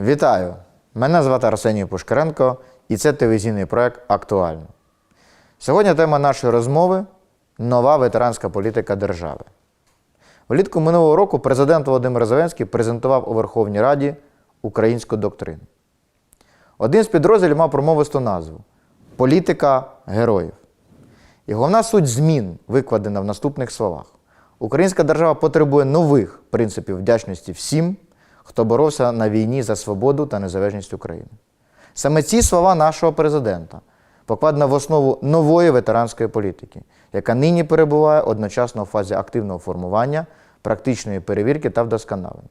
Вітаю! Мене звати Арсеній Пушкаренко і це телевізійний проект Актуально. Сьогодні тема нашої розмови нова ветеранська політика держави. Влітку минулого року президент Володимир Зеленський презентував у Верховній Раді українську доктрину. Один з підрозділів мав промовисту назву Політика героїв. І головна суть змін викладена в наступних словах: Українська держава потребує нових принципів вдячності всім, хто боровся на війні за свободу та незалежність України. Саме ці слова нашого президента покладено в основу нової ветеранської політики, яка нині перебуває одночасно в фазі активного формування, практичної перевірки та вдосконалення.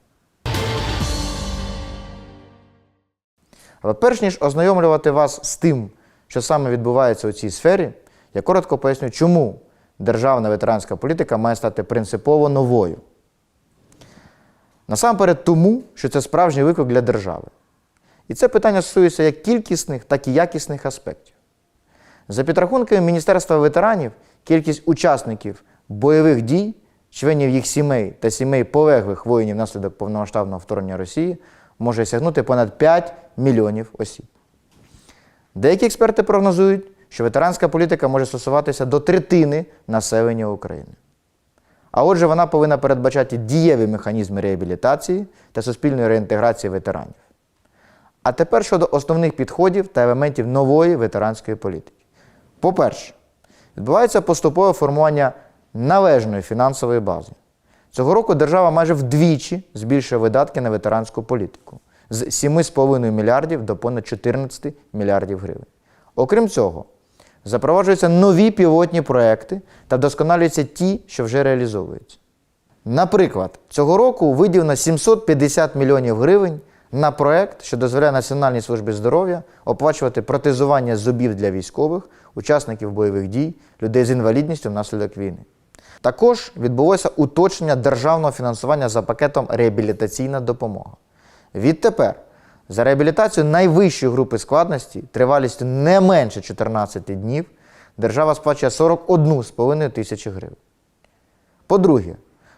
Але перш ніж ознайомлювати вас з тим, що саме відбувається у цій сфері, я коротко поясню, чому державна ветеранська політика має стати принципово новою. Насамперед тому, що це справжній виклик для держави. І це питання стосується як кількісних, так і якісних аспектів. За підрахунками Міністерства ветеранів, кількість учасників бойових дій, членів їх сімей та сімей полеглих воїнів внаслідок повномасштабного вторгнення Росії може сягнути понад 5 мільйонів осіб. Деякі експерти прогнозують, що ветеранська політика може стосуватися до третини населення України. А отже, вона повинна передбачати дієві механізми реабілітації та суспільної реінтеграції ветеранів. А тепер щодо основних підходів та елементів нової ветеранської політики. По-перше, відбувається поступове формування належної фінансової бази. Цього року держава майже вдвічі збільшує видатки на ветеранську політику з 7,5 мільярдів до понад 14 мільярдів гривень. Окрім цього, запроваджуються нові пілотні проекти та вдосконалюються ті, що вже реалізовуються. Наприклад, цього року виділено 750 мільйонів гривень на проект, що дозволяє Національній службі здоров'я оплачувати протезування зубів для військових, учасників бойових дій, людей з інвалідністю внаслідок війни. Також відбулося уточнення державного фінансування за пакетом реабілітаційна допомога. Відтепер за реабілітацію найвищої групи складності тривалістю не менше 14 днів держава сплачує 41,5 тисячі гривень. По-друге,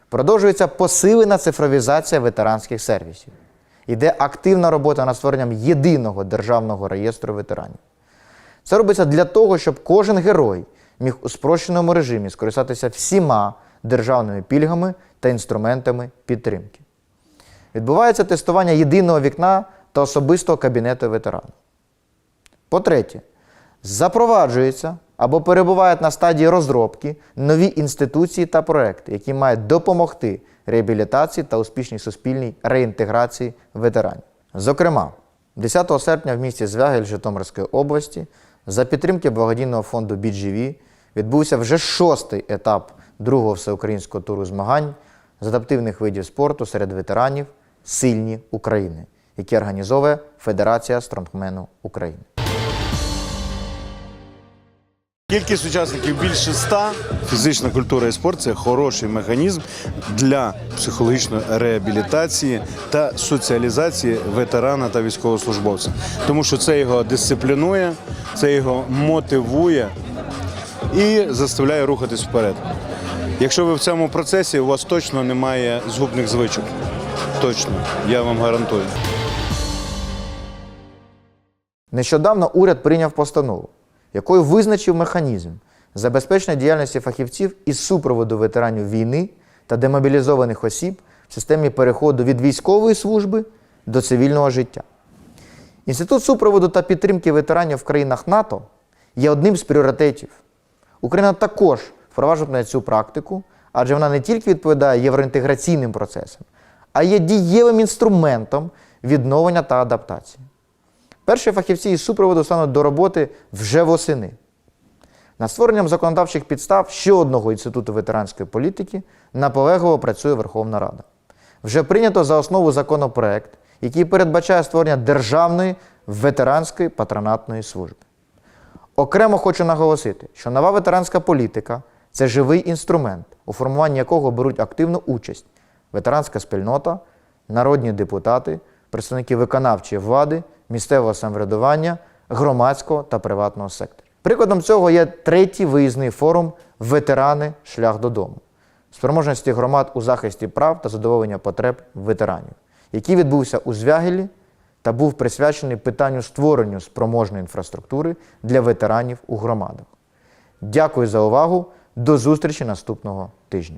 продовжується посилена цифровізація ветеранських сервісів. Йде активна робота над створенням єдиного державного реєстру ветеранів. Це робиться для того, щоб кожен герой міг у спрощеному режимі скористатися всіма державними пільгами та інструментами підтримки. Відбувається тестування єдиного вікна та особистого кабінету ветерана. По-третє, запроваджуються або перебувають на стадії розробки нові інституції та проекти, які мають допомогти реабілітації та успішній суспільній реінтеграції ветеранів. Зокрема, 10 серпня в місті Звягель Житомирської області за підтримки благодійного фонду BGV відбувся вже шостий етап другого всеукраїнського туру змагань з адаптивних видів спорту серед ветеранів Сильні України, які організовує Федерація стронгмену України. Кількість учасників більше ста. Фізична культура і спорт це хороший механізм для психологічної реабілітації та соціалізації ветерана та військовослужбовця, тому що це його дисциплінує, це його мотивує і заставляє рухатись вперед. Якщо ви в цьому процесі, у вас точно немає згубних звичок. Точно, я вам гарантую. Нещодавно уряд прийняв постанову, якою визначив механізм забезпечення діяльності фахівців із супроводу ветеранів війни та демобілізованих осіб в системі переходу від військової служби до цивільного життя. Інститут супроводу та підтримки ветеранів в країнах НАТО є одним з пріоритетів. Україна також впроваджує цю практику, адже вона не тільки відповідає євроінтеграційним процесам, а є дієвим інструментом відновлення та адаптації. Перші фахівці із супроводу стануть до роботи вже восени. Над створенням законодавчих підстав ще одного інституту ветеранської політики наполегливо працює Верховна Рада. Вже прийнято за основу законопроект, який передбачає створення державної ветеранської патронатної служби. Окремо хочу наголосити, що нова ветеранська політика це живий інструмент, у формуванні якого беруть активну участь ветеранська спільнота, народні депутати, представники виконавчої влади, місцевого самоврядування, громадського та приватного сектору. Прикладом цього є третій виїзний форум Ветерани шлях додому спроможності громад у захисті прав та задоволення потреб ветеранів, який відбувся у Звягелі та був присвячений питанню створенню спроможної інфраструктури для ветеранів у громадах. Дякую за увагу. До зустрічі наступного тижня.